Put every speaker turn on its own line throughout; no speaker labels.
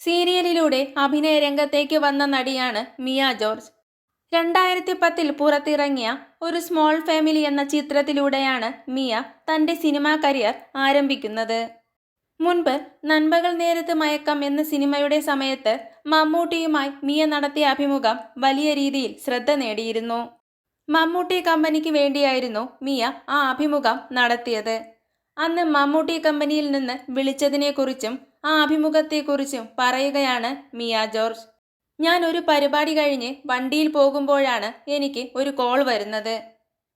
സീരിയലിലൂടെ അഭിനയ രംഗത്തേക്ക് വന്ന നടിയാണ് മിയ ജോർജ്. രണ്ടായിരത്തി പത്തിൽ പുറത്തിറങ്ങിയ ഒരു സ്മോൾ ഫാമിലി എന്ന ചിത്രത്തിലൂടെയാണ് മിയ തന്റെ സിനിമാ കരിയർ ആരംഭിക്കുന്നത്. മുൻപ് നൻപകൾ നേരത്ത് മയക്കം എന്ന സിനിമയുടെ സമയത്ത് മമ്മൂട്ടിയുമായി മിയ നടത്തിയ അഭിമുഖം വലിയ രീതിയിൽ ശ്രദ്ധ നേടിയിരുന്നു. മമ്മൂട്ടി കമ്പനിക്ക് വേണ്ടിയായിരുന്നു മിയ ആ അഭിമുഖം നടത്തിയത്. അന്ന് മമ്മൂട്ടി കമ്പനിയിൽ നിന്ന് വിളിച്ചതിനെക്കുറിച്ചും ആ അഭിമുഖത്തെക്കുറിച്ചും പറയുകയാണ് മിയ ജോർജ്. ഞാൻ ഒരു പരിപാടി കഴിഞ്ഞ് വണ്ടിയിൽ പോകുമ്പോഴാണ് എനിക്ക് ഒരു കോൾ വരുന്നത്.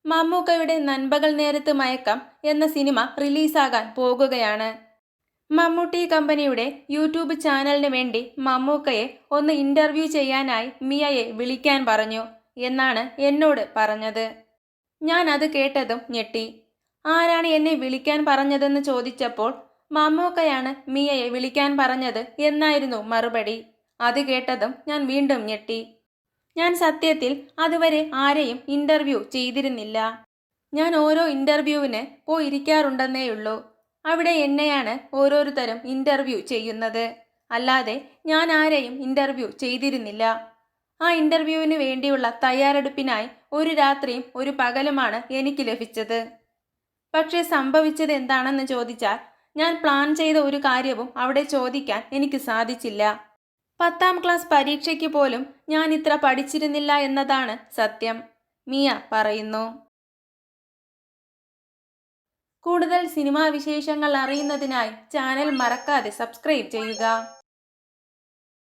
മമ്മൂക്കയുടെ നൻപകൽ നേരത്ത് മയക്കം എന്ന സിനിമ റിലീസാകാൻ പോകുകയാണ്. മമ്മൂട്ടി കമ്പനിയുടെ യൂട്യൂബ് ചാനലിന് വേണ്ടി മമ്മൂക്കയെ ഒന്ന് ഇന്റർവ്യൂ ചെയ്യാനായി മിയയെ വിളിക്കാൻ പറഞ്ഞു എന്നാണ് എന്നോട് പറഞ്ഞത്. ഞാൻ അത് കേട്ടതും ഞെട്ടി. ആരാണ് എന്നെ വിളിക്കാൻ പറഞ്ഞതെന്ന് ചോദിച്ചപ്പോൾ മമ്മൂക്കയാണ് മിയയെ വിളിക്കാൻ പറഞ്ഞത് എന്നായിരുന്നു മറുപടി. അത് കേട്ടതും ഞാൻ വീണ്ടും ഞെട്ടി. ഞാൻ സത്യത്തിൽ അതുവരെ ആരെയും ഇന്റർവ്യൂ ചെയ്തിരുന്നില്ല. ഞാൻ ഓരോ ഇന്റർവ്യൂവിന് പോയിരിക്കാറുണ്ടെന്നേയുള്ളൂ. അവിടെ എന്നെയാണ് ഓരോരുത്തരും ഇന്റർവ്യൂ ചെയ്യുന്നത്. അല്ലാതെ ഞാൻ ആരെയും ഇന്റർവ്യൂ ചെയ്തിരുന്നില്ല. ആ ഇന്റർവ്യൂവിന് വേണ്ടിയുള്ള തയ്യാറെടുപ്പിനായി ഒരു രാത്രിയും ഒരു പകലുമാണ് എനിക്ക് ലഭിച്ചത്. പക്ഷേ സംഭവിച്ചത് എന്താണെന്ന് ചോദിച്ചാൽ ഞാൻ പ്ലാൻ ചെയ്ത ഒരു കാര്യവും അവിടെ ചോദിക്കാൻ എനിക്ക് സാധിച്ചില്ല. പത്താം ക്ലാസ് പരീക്ഷയ്ക്ക് പോലും ഞാൻ ഇത്ര പഠിച്ചിരുന്നില്ല എന്നതാണ് സത്യം മിയ പറയുന്നു. കൂടുതൽ സിനിമാ വിശേഷങ്ങൾ അറിയുന്നതിനായി ചാനൽ മറക്കാതെ സബ്സ്ക്രൈബ് ചെയ്യുക.